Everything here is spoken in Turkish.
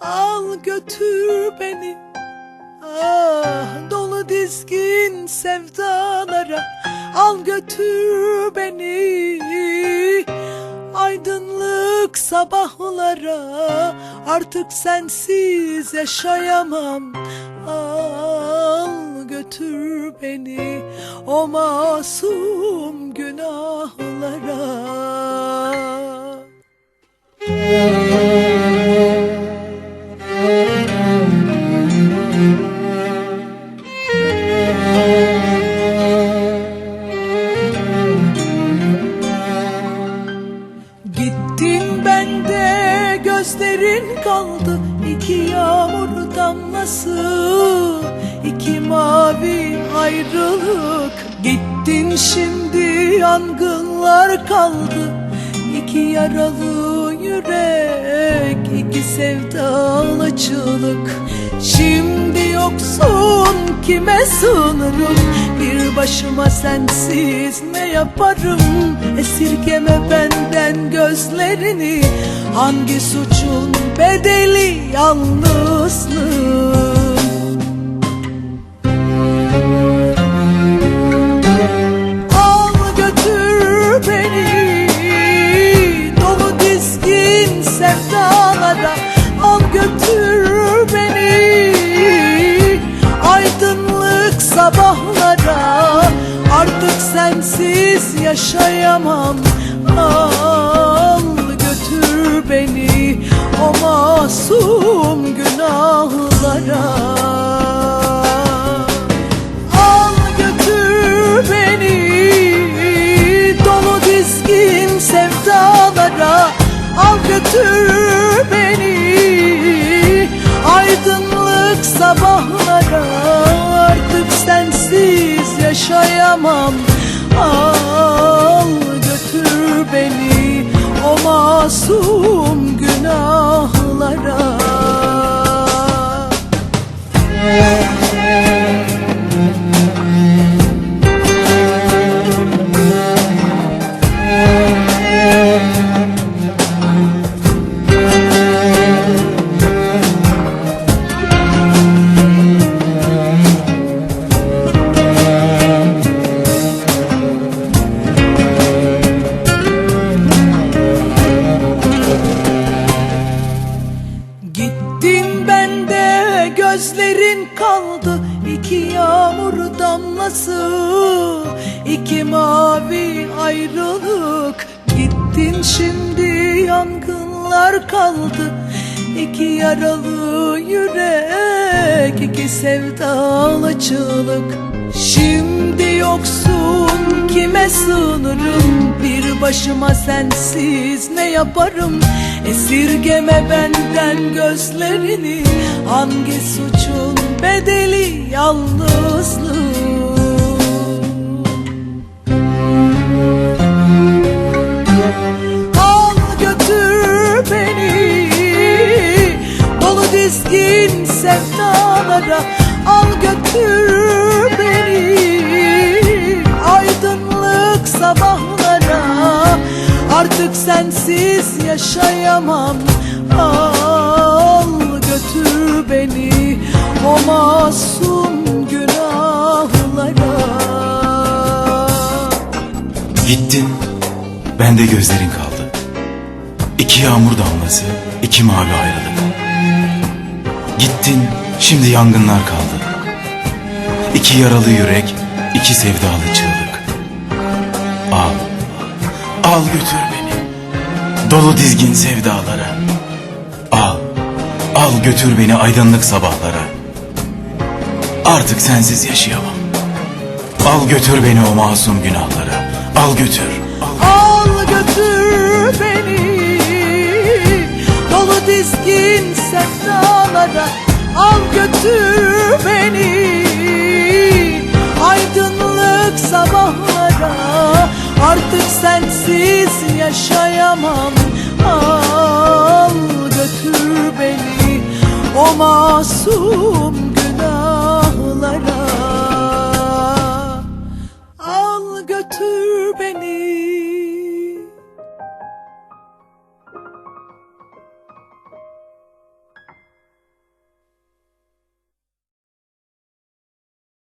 Al götür beni. Ah dolu dizgin sevdalara. Al götür beni. Aydınlık sabahlara. Artık sensiz yaşayamam. Al götür beni O masum günahlara kaldı. İki yağmur damlası iki mavi ayrılık. Gittin şimdi yangınlar kaldı. İki yaralı yürek iki sevdalı çığlık. Şimdi yoksun kime sığınırım? Bir başıma sensiz ne yaparım? Esirgeme benden gözlerini. Hangi suçun bedeli yalnızlık yaşayamam. Al götür beni O masum günahlara. Al götür beni Dolu dizgin sevdalara. Al götür beni Aydınlık sabahlara. Artık sensiz yaşayamam Al götür beni O masum günahlara iki yağmur damlası iki mavi ayrılık. Gittin şimdi yangınlar kaldı iki yaralı yürek iki sevdalı çığlık. Şimdi yoksun kime sığınırım? Bir başıma sensiz ne yaparım? Esirgeme benden gözlerini Hangi suçun bedeli yalnızlık Al götür beni Dolu dizgin sevdalara Al götür beni Aydınlık sabahlara. Artık sensiz yaşayamam. Al götür beni O masum günahlara Gittin, bende gözlerin kaldı. İki yağmur damlası, iki mavi ayrılık. Gittin, şimdi yangınlar kaldı. İki yaralı yürek, iki sevdalı çığlık. Al, al götür beni. Dolu dizgin sevdalara. Al, al götür beni aydınlık sabahlara. Artık sensiz yaşayamam. Al götür beni o masum günahlara. Al götür. Al. Götür beni Dolu dizgin sevdalara Al götür beni Aydınlık sabahlara Artık sensiz yaşayamam Al götür beni O masum dağlara. Al götür beni.